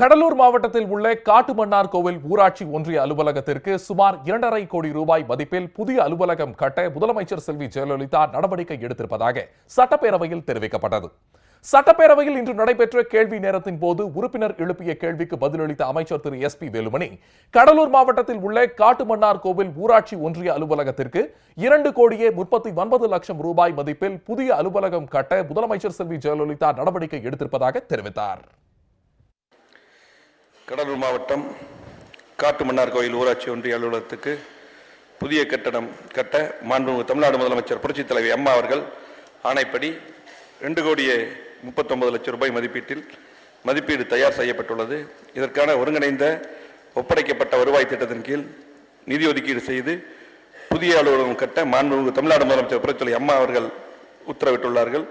கடலூர் மாவட்டத்தில் உள்ள காட்டுமன்னார் கோவில் ஊராட்சி ஒன்றிய அலுவலகத்திற்கு சுமார் இரண்டரை கோடி ரூபாய் மதிப்பில் புதிய அலுவலகம் கட்ட முதலமைச்சர் செல்வி ஜெயலலிதா நடவடிக்கை எடுத்திருப்பதாக சட்டப்பேரவையில் தெரிவிக்கப்பட்டது. சட்டப்பேரவையில் இன்று நடைபெற்ற கேள்வி நேரத்தின் போது உறுப்பினர் எழுப்பிய கேள்விக்கு பதிலளித்த அமைச்சர் திரு எஸ் பி வேலுமணி கடலூர் மாவட்டத்தில் உள்ள காட்டுமன்னார் கோவில் ஊராட்சி ஒன்றிய அலுவலகத்திற்கு இரண்டு கோடியே முப்பத்தி ஒன்பது லட்சம் ரூபாய் மதிப்பில் புதிய அலுவலகம் கட்ட முதலமைச்சர் செல்வி ஜெயலலிதா நடவடிக்கை எடுத்திருப்பதாக தெரிவித்தார். கடலூர் மாவட்டம் காட்டுமன்னார் கோயில் ஊராட்சி ஒன்றிய அலுவலகத்துக்கு புதிய கட்டடம் கட்ட மாண்புமிகு தமிழ்நாடு முதலமைச்சர் புரட்சித் தலைவி அம்மா அவர்கள் ஆணைப்படி ரெண்டு கோடியே முப்பத்தொன்பது லட்சம் ரூபாய் மதிப்பீட்டில் மதிப்பீடு தயார் செய்யப்பட்டுள்ளது. இதற்கான ஒருங்கிணைந்த ஒப்படைக்கப்பட்ட வருவாய் திட்டத்தின் கீழ் நிதி ஒதுக்கீடு செய்து புதிய அலுவலகம் கட்ட மாண்புமிகு தமிழ்நாடு முதலமைச்சர் புரட்சித் தலைவி அம்மா அவர்கள் உத்தரவிட்டுள்ளார்கள்.